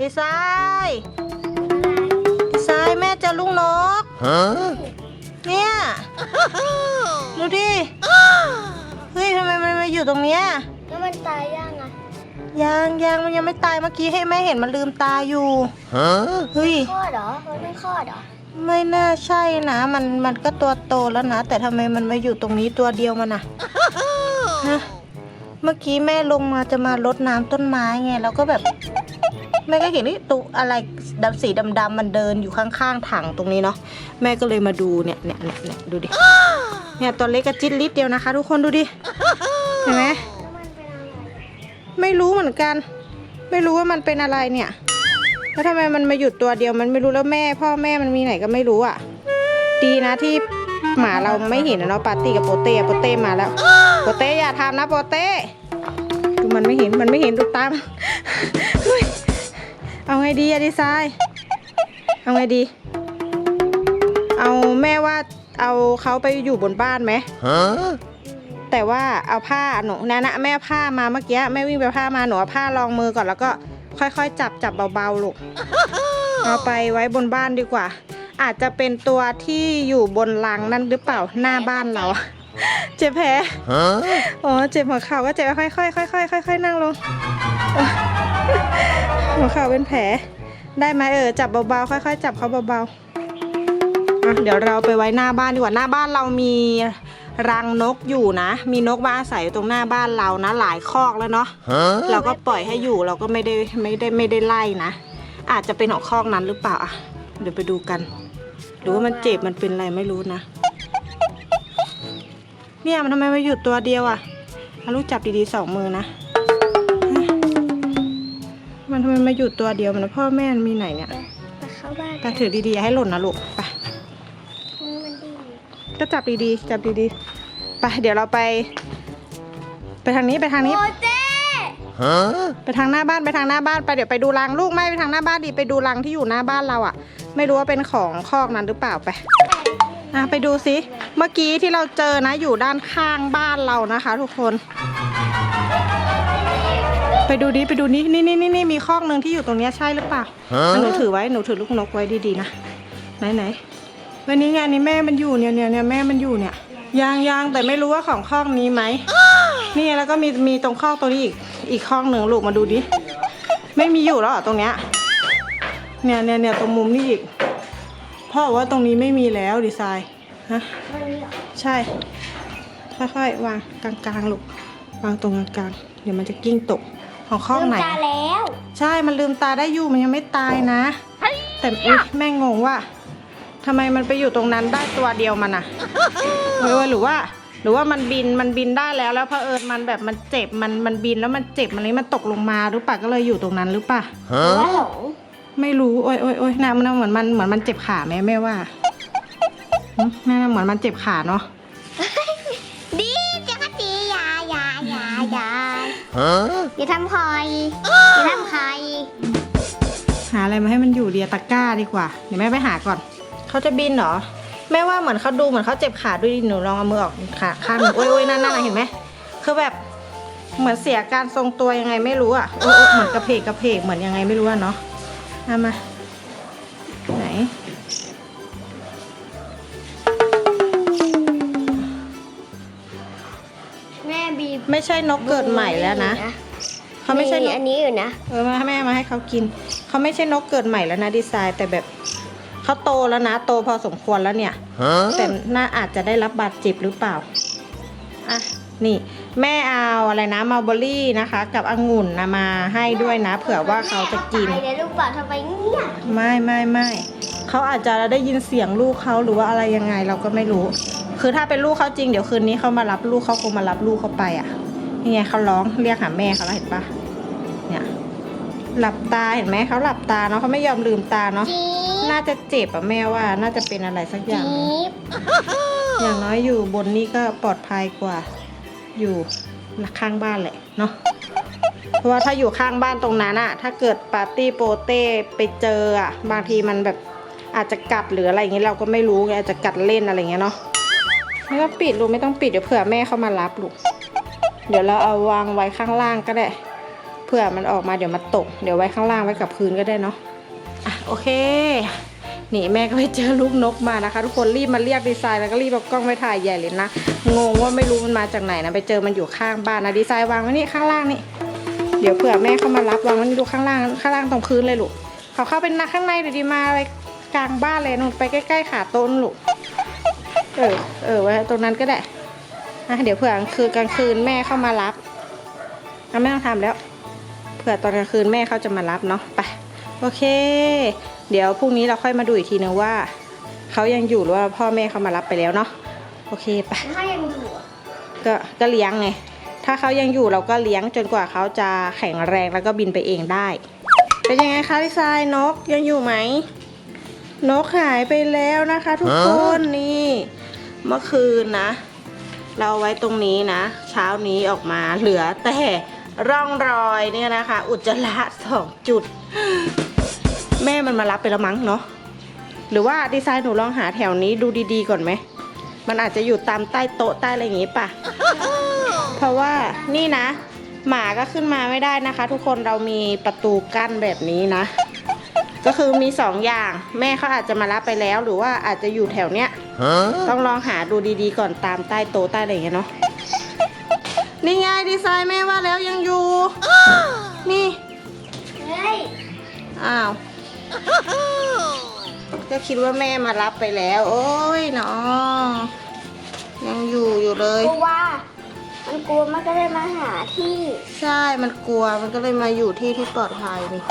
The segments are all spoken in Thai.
ดีไซน์ดีไซน์แม่เจอลูกนก Huh? เนี่ยดูดิเฮ้ยทำไมมันมาอยู่ตรงเนี้ยแล้วมันตายยังอะยังยังมันยังไม่ตายเมื่อกี้ให้แม่เห็นมันลืมตาอยู่ Huh? เฮ้ย คลอดเหรอมันไม่คลอดเหรอไม่น่าใช่นะมันมันก็ตัวโตแล้วนะ แต่ทำไมมันมาอยู่ตรงนี้ตัวเดียวมันอะฮะเมื่อกี้แม่ลงมาจะมารดน้ำต้นไม้ไงแล้วก็แบบ แม่ก็เห็นนี่ตุอะไรดำสีดำๆมันเดินอยู่ข้างๆถังตรงนี้เนาะแม่ก็เลยมาดูเนี่ยเนี่ยเนี่ยดูดิเนี่ยตัวเล็กกระจิตลิดเดียวนะคะ ทุกคนดูดิเห็นไหมไรไม่รู้เหมือนกัน ไม่รู้ว่ามันเป็นอะไรเนี่ยแล้วทำไมมันมาหยุดตัวเดียวมันไม่รู้แล้วแม่ พ่อแม่มันมีไหนก็ไม่รู้อะ ดีนะที่หมาเราไม่เห็นนะเนาะปาร์ตี้กับโปเต้โปเต้มาแล้วโปเต้อย่าทำนะโปเต้ดูมันไม่เห็นมันไม่เห็นดูตาม เอาไงดีอะดีไซน์เอาไงดี เอาแม่ว่าเอาเขาไปอยู่บนบ้านไหม Huh? แต่ว่าเอาผ้าหนูนะนะแม่ผ้ามาเมื่อกี้แม่วิ่งไปผ้ามาหนูเอาผ้ารองมือก่อนแล้วก็ค่อยๆ จับจับเบาๆลูกเอาไปไว้บนบ้านดีกว่า อาจจะเป็นตัวที่อยู่บนลังนั่นหรือเปล่าหน้าบ้านเรา เจ็บแผลอ๋อเจ็บหัวเข่าก็เจ็บค่อยๆค่อยๆค่อยๆนั่งลง หัวเข่าเป็นแผล ได้ไหมเออจับเบาๆค่อย ๆ จับเขาเบาๆอะเดี๋ยวเราไปไว้หน้าบ้านดีกว่าหน้าบ้านเรามีรังนกอยู่นะ มีนกมาอาศัยอยู่ตรงหน้าบ้านเรานะ หลายคอกแล้วเนาะ Huh? เราก็ปล่อยให้อยู่เราก็ไม่ได้ไม่ได้ไม่ได้ไล่นะ อาจจะเป็นของคอกนั้นหรือเปล่าอะเดี๋ยวไปดูกันหรือว่ามันเจ็บมันเป็นอะไรไม่รู้นะ เนี่ยมันทำไมมาหยุดตัวเดียวอะเอาลูกจับดีๆสองมือนะฮะ มันทำไมมาหยุดตัวเดียวมันพ่อแม่มันมีไหนเนี่ยไปเข้าบ้านไปถือดีๆอย่าให้หล่นนะลูกไปมันดีก็จับดีๆจับดีๆไปเดี๋ยวเราไป ไปทางนี้ไปทางนี้โอเจ้ Huh? ไปทางหน้าบ้านไปทางหน้าบ้านไปเดี๋ยวไปดูรังลูกไม่ไปทางหน้าบ้านดีไปดูรังที่อยู่หน้าบ้านเราอะ่ะ ไม่รู้ว่าเป็นของคอกนั้นหรือเปล่าไปอะไปดูสิเมื่อกี้ที่เราเจอนะอยู่ด้านข้างบ้านเรานะคะ ทุกคน ไปดูดิไปดูนี่นี่นี่นี่นี่มีคอกหนึ่งที่อยู่ตรงเนี้ยใช่หรือเปล่าฮะหนูถือไว้หนูถือลูกนกไว้ดีๆนะไหนไหนวันนี้ไงนี่แม่มันอยู่เนี่ยเนี่ยเนี่ยแม่มันอยู่เนี่ยยางยางแต่ไม่รู้ว่าของคอกนี้ไหมนี่แล้วก็มีมีตรงคอกตัวนี้อีกอีกคอกหนึ่งลูกมาดูดิไม่มีอยู่แล้วเหรอตรงเนี้ยเนี่ยเนี่ยเนี่ยตรงมุมนี่อีกพ่อบอกว่าตรงนี้ไม่มีแล้วดีไซน์ฮะมันมีเหรอใช่ค่อยๆวางกลางๆลูกวางตรงกลางๆเดี๋ยวมันจะกิ้งตก ของคอกไหน ลืมตาแล้ว ใช่มันลืมตาได้อยู่มันยังไม่ตายนะ แต่อุ๊ยแม่งงว่าทำไมมันไปอยู่ตรงนั้นได้ตัวเดียวมันอะเออหรือว่า หรือว่ามันบินมันบินได้แล้วแล้วเผอิญมันแบบมันเจ็บมันมันบินแล้วมันเจ็บมันเลยมันตกลงมาหรือเปล่าก็เลยอยู่ตรงนั้นหรือเปล่าหรือว่า Huh? หลงไม่รู้โอ้ยโอ้ยโอ้ยน่ามันเหมือนมันเหมือนมันเจ็บขาไหมแม่ว่าหึแม่เหมือนมันเจ็บขาเนาะ อย่าทำพลอยอย่าทำใครหาอะไรมาให้มันอยู่เดียตะกร้าดีกว่า เดี๋ยวแม่ไปหาก่อน เขาจะบินเหรอ แม่ว่าเหมือนเขาดูเหมือนเขาเจ็บขาด้วยดิหนูลองเอามือออกขาข้างหนึ่งโอ้ยโอ้ยนั่นนั่นนะเห็นไหมคือแบบเหมือนเสียการทรงตัวยังไงไม่รู้อะโอ้ยโอ้ยเหมือนกระเพกกระเพกเหมือนยังไงไม่รู้อะเนาะเอามา ไหน ไม่ใช่นกเกิดใหม่แล้วนะ เขาไม่ใช่นมีกอันนี้อยู่นะ เออมาให้แม่มาให้เขากิน เขาไม่ใช่นกเกิดใหม่แล้วนะดีไซน์แต่แบบเขาโตแล้วนะ โตพอสมควรแล้วเนี่ยแต่ Huh? น่าอาจจะได้รับบาดเจ็บหรือเปล่าอะนี่แม่เอาอะไรนะมาเบอรี่นะคะ กับองุ่นนะมาให้ด้วยนะ เผื่อว่าเขาจะกินแม่เอาไปเลยลูกบอกทำไมเนี่ยไม่ไม่ไม่เขาอาจจะได้ยินเสียงลูกเขาหรือว่าอะไรยังไงเราก็ไม่รู้ คือถ้าเป็นลูกเขาจริงเดี๋ยวคืนนี้เขามารับลูกเขาคงมารับลูกเขาไปอะ นี่ไงเขาร้องเรียกหาแม่เขาแล้วเห็นปะเนี่ยหลับตาเห็นไหมเขาหลับตาเนาะเขาไม่ยอมลืมตาเนาะจี๊บน่าจะเจ็บอะแม่ว่าน่าจะเป็นอะไรสักอย่างจี๊บอย่างน้อยอยู่บนนี้ก็ปลอดภัยกว่า อยู่ข้างบ้านแหละเนาะเพราะว่าถ้าอยู่ข้างบ้านตรงนั้นอะถ้าเกิดปาร์ตี้โปเต้ไปเจออะบางทีมันแบบอาจจะกัดหรืออะไรอย่างเงี้ยเราก็ไม่รู้ไงอาจจะกัดเล่นอะไรอย่างเงี้ยเนาะไม่ต้องปิดลูกไม่ต้องปิดเดี๋ยวเผื่อแม่เขามารับลูก เดี๋ยวเราเอาวางไว้ข้างล่างก็ได้เผื่อมันออกมาเดี๋ยวมันตก เดี๋ยวไว้ข้างล่างไว้กับพื้นก็ได้เนาะอะโอเค นี่แม่ก็ไปเจอลูกนกมานะคะ ทุกคนรีบมาเรียกดีไซน์แล้วก็รีบเอากล้องไปถ่ายใหญ่เลยนะ งงว่าไม่รู้มันมาจากไหนนะไปเจอมันอยู่ข้างบ้านนะดีไซน์วางไว้นี่ข้างล่างนี่ เดี๋ยวเผื่อแม่เข้ามารับวางไว้นี่ดูข้างล่างข้างล่างตรงพื้นเลยลูกเขาเข้าไปนักข้างในเดี๋ยวดีมาอะไรกลางบ้านเลยนู่นไปใกล้ๆขาโต้นลูก เออ เออไว้ตรงนั้นก็ได้ อะเดี๋ยวเผื่อกลางคืนกลางคืนแม่เข้ามารับอะไม่ต้องทำแล้ว เผื่อตอนกลางคืนแม่เขาจะมารับเนาะไปโอเค เดี๋ยวพรุ่งนี้เราค่อยมาดูอีกทีนึงว่าเขายังอยู่หรือว่าพ่อแม่เขามารับไปแล้วเนาะโอเคไปถ้ายังอยู่อะก็ก็เลี้ยงไงถ้าเขายังอยู่เราก็เลี้ยงจนกว่าเขาจะแข็งแรงแล้วก็บินไปเองได้ เป็นยังไงคะลิซายนกยังอยู่ไหมนกหายไปแล้วนะคะ ทุกคนนี่เมื่อคืนนะ เราเอาไว้ตรงนี้นะ เช้านี้ออกมาเหลือแต่ร่องรอยเนี่ยนะคะ อุจจาระสองจุด แม่มันมารับไปแล้วมั้งเนาะหรือว่าดีไซน์หนูลองหาแถวนี้ดูดีๆก่อนไหมมันอาจจะอยู่ตามใต้โต๊ะใต้อะไรอย่างงี้ป่ะ เพราะว่านี่นะ หมาก็ขึ้นมาไม่ได้นะคะ ทุกคนเรามีประตูกั้นแบบนี้นะ ก็คือมีสองอย่าง แม่เขาอาจจะมารับไปแล้ว หรือว่าอาจจะอยู่แถวเนี้ย ต้องลองหาดูดีๆก่อนตามใต้โต๊ะใต้อะไรอย่างเงี้ยเนาะนี่ไงดีไซน์แม่ว่าแล้วยังอยู่ นี่เฮ้ยอ้าว ก็คิดว่าแม่มารับไปแล้ว โอ้ยเนาะยังอยู่อยู่เลยกลัวมันกลัวมันก็เลยมาหาที่ ใช่มันกลัวมันก็เลยมาอยู่ที่ที่ปลอดภัยนี่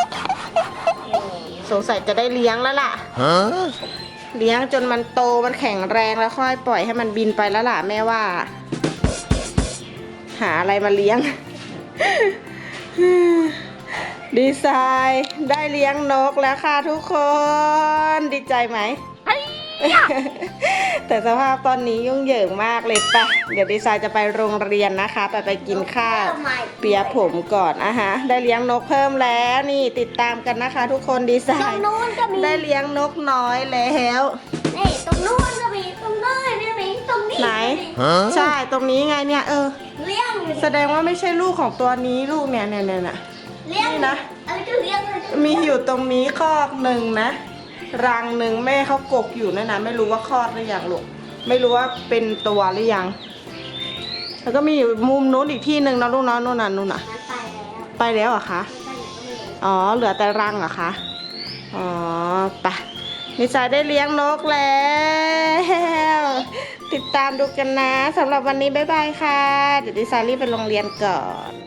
สงสัยจะได้เลี้ยงแล้วล่ะ Huh? เลี้ยงจนมันโตมันแข็งแรงแล้วค่อยปล่อยให้มันบินไปแล้วล่ะแม่ว่า หาอะไรมาเลี้ยง ดีไซน์ได้เลี้ยงนกแล้วค่ะทุกคน ดีใจไหม แต่สภาพตอนนี้ยุ่งเหยิงมากเลยปะเดี๋ยวดีไซน์จะไปโรงเรียนนะคะ ไปไปกินข้าว เปียร์ผมก่อนอะฮะ ได้เลี้ยงนกเพิ่มแล้วนี่ติดตามกันนะคะ ทุกคนดีไซตรงน์ นู้นก็มี ได้เลี้ยงนกน้อยแล้ว นี่ตรงนู้นก็มี ตรงนู้นก็มี ตรงนี้ไหน ก็มีใช่ตรงนี้ไงเนี่ยเออ เลี้ยงอยู่แสดงว่าไม่ใช่ลูกของตัวนี้ลูกเนี่ยเนี่ยเนี่ยเนี่ย เลี้ยงนี่นะ อะไรก็เลี้ยงเลยมีอยู่ตรงนี้คอกหนึ่งนะ รังหนึ่งแม่เขากกอยู่นั่นนะไม่รู้ว่าคลอดหรือยังลูกไม่รู้ว่าเป็นตัวหรือยัง แล้วก็มีอยู่มุมนู้นอีกที่หนึ่งนะลูกน้องนู่นน่ะนู่นน่ะไปแล้วเหรอคะไปไหนก็ไม่รู้อ๋อเหลือแต่รังเหรอคะอ๋อไปะนิสาได้เลี้ยงนกแล้ว ติดตามดูกันนะสำหรับวันนี้บ๊ายบายค่ะ เดี๋ยวนิสารีบไปโรงเรียนก่อน